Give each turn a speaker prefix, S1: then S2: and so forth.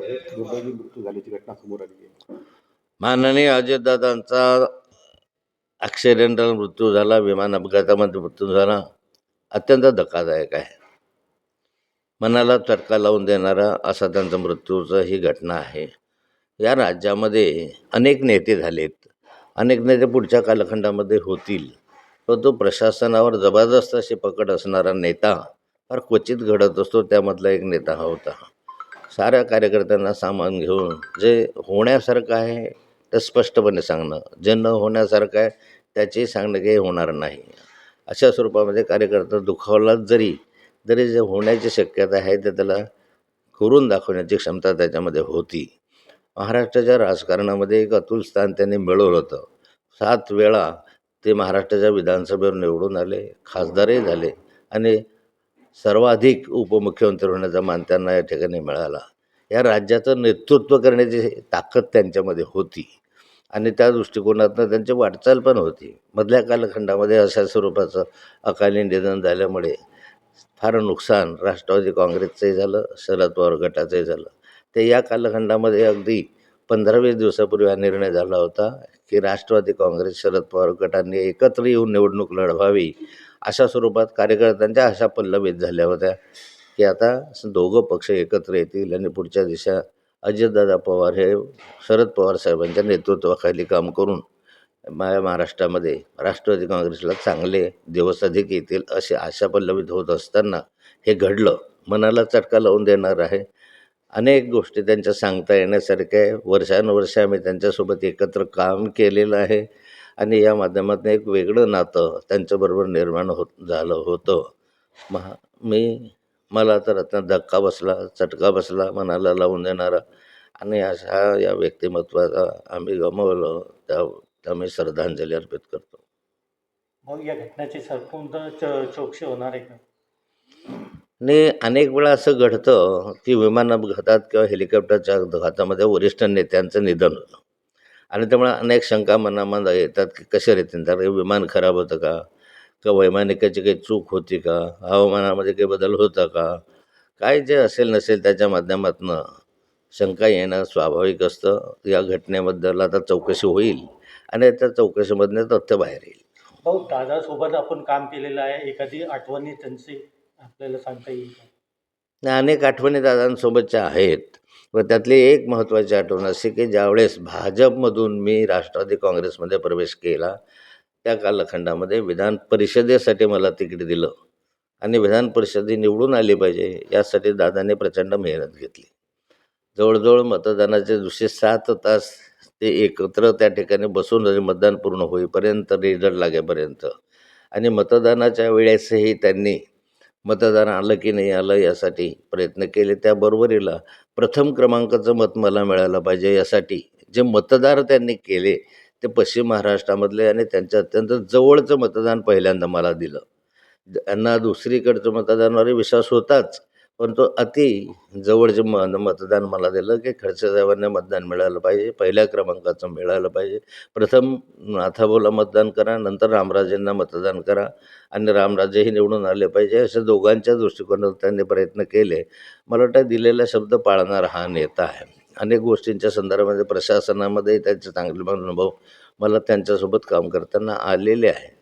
S1: दुर्दैवी मृत्यू झाल्याची घटना समोर आली आहे.
S2: माननीय अजितदादांचा ॲक्सिडेंटल मृत्यू झाला विमान अपघातामध्ये मृत्यू झाला. अत्यंत धक्कादायक आहे. मनाला चटका लावून देणारा असा त्यांचा मृत्यूचं ही घटना आहे. या राज्यामध्ये अनेक नेते झालेत. अनेक नेते पुढच्या कालखंडामध्ये होतील. परंतु प्रशासनावर जबरदस्त अशी पकड असणारा नेता फार क्वचित घडत असतो त्यामधला एक नेता हा होता. साऱ्या कार्यकर्त्यांना सामान घेऊन जे होण्यासारखं आहे ते स्पष्टपणे सांगणं. जे न होण्यासारखं आहे त्याचेही सांगणं काही होणार नाही. अशा स्वरूपामध्ये कार्यकर्ता दुखावला जरी तरी जे होण्याची शक्यता आहे ते त्याला करून दाखवण्याची क्षमता त्याच्यामध्ये होती. महाराष्ट्राच्या राजकारणामध्ये एक अतुल स्थान त्यांनी मिळवलं होतं. सात वेळा ते महाराष्ट्राच्या विधानसभेवर निवडून आले खासदारही झाले आणि सर्वाधिक उपमुख्यमंत्री होण्याचा मान त्यांना या ठिकाणी मिळाला. या राज्याचं नेतृत्व करण्याची ताकद त्यांच्यामध्ये होती आणि त्या दृष्टिकोनातनं त्यांची वाटचाल पण होती. मधल्या कालखंडामध्ये अशा स्वरूपाचं अकाली निधन झाल्यामुळे फार नुकसान राष्ट्रवादी काँग्रेसचंही झालं शरद पवार गटाचंही झालं. ते या कालखंडामध्ये अगदी पंधरा वीस दिवसापूर्वी हा निर्णय झाला होता की राष्ट्रवादी काँग्रेस शरद पवार गटांनी एकत्र येऊन निवडणूक लढवावी अशा स्वरूपात कार्यकर्त्यांच्या अशा पल्लवित झाल्या होत्या की आता दोघं पक्ष एकत्र येतील आणि पुढच्या दिशा अजितदादा पवार हे शरद पवार साहेबांच्या नेतृत्वाखाली काम करून माझ्या महाराष्ट्रामध्ये राष्ट्रवादी काँग्रेसला चांगले दिवस अधिक येतील अशी आशा पल्लवित होत असताना हे घडलं. मनाला चटका लावून देणार आहे. अनेक गोष्टी त्यांच्या सांगता येण्यासारख्या आहे. वर्षानुवर्ष आम्ही त्यांच्यासोबत एकत्र काम केलेलं आहे. आणि या माध्यमातून एक वेगळं नातं त्यांच्याबरोबर निर्माण होत झालं होतं. महा मी मला तर आता धक्का बसला चटका बसला मनाला लावून देणारा. आणि अशा या व्यक्तिमत्वाचा आम्ही गमावलं त्या त्या मी श्रद्धांजली अर्पित करतो.
S3: मग या घटनेची संपूर्ण चौकशी होणार आहे का?
S2: आणि अनेक वेळा असं घडतं की विमान अपघातात किंवा हेलिकॉप्टरच्या अपघातामध्ये वरिष्ठ नेत्यांचं निधन होतं. आणि त्यामुळे अनेक शंका मनामध्ये येतात की कशा रीतीने? तर विमान खराब होतं का? किंवा वैमानिकाची काही चूक होती का? हवामानामध्ये काही बदल होता का? काय जे असेल नसेल त्याच्या माध्यमातून शंका येणं स्वाभाविक असतं. या घटनेबद्दल आता चौकशी होईल आणि त्या चौकशीमधनं तथ्य बाहेर येईल.
S3: भाऊ दादासोबत आपण काम केलेलं आहे. एखादी आठवणी त्यांची? आपल्याला सांगता येईल
S2: अनेक आठवणी दादांसोबतच्या आहेत. व त्यातली एक महत्त्वाची आठवण अशी की ज्यावेळेस भाजपमधून मी राष्ट्रवादी काँग्रेसमध्ये प्रवेश केला त्या कालखंडामध्ये विधान परिषदेसाठी मला तिकीट दिलं आणि विधान परिषदे निवडून आली पाहिजे यासाठी दादाने प्रचंड मेहनत घेतली. जवळजवळ मतदानाच्या दिवशी सात तास ते एकत्र त्या ठिकाणी बसून मतदान पूर्ण होईपर्यंत रिझल्ट लागेपर्यंत आणि मतदानाच्या वेळेसही त्यांनी मतदान आलं की नाही आलं यासाठी प्रयत्न केले. त्याबरोबरीला प्रथम क्रमांकाचं मत मला मिळालं पाहिजे यासाठी. जे मतदार त्यांनी केले ते पश्चिम महाराष्ट्रामधले आणि त्यांच्या अत्यंत जवळचं मतदान पहिल्यांदा मला दिलं. यांना दुसरीकडचं मतदानावर विश्वास होताच. पण तो अति जवळचे म मतदान मला दिलं की खडसे साहेबांना मतदान मिळालं पाहिजे. पहिल्या क्रमांकाचं मिळालं पाहिजे. प्रथम नाथाभाऊला मतदान करा नंतर रामराजेंना मतदान करा आणि रामराजेही निवडून आले पाहिजे. अशा दोघांच्या दृष्टिकोनातून त्यांनी प्रयत्न केले. मला वाटतं दिलेला शब्द पाळणारा हा नेता आहे. अनेक गोष्टींच्या संदर्भामध्ये प्रशासनामध्ये त्यांचे चांगले अनुभव मला त्यांच्यासोबत काम करताना आलेले आहे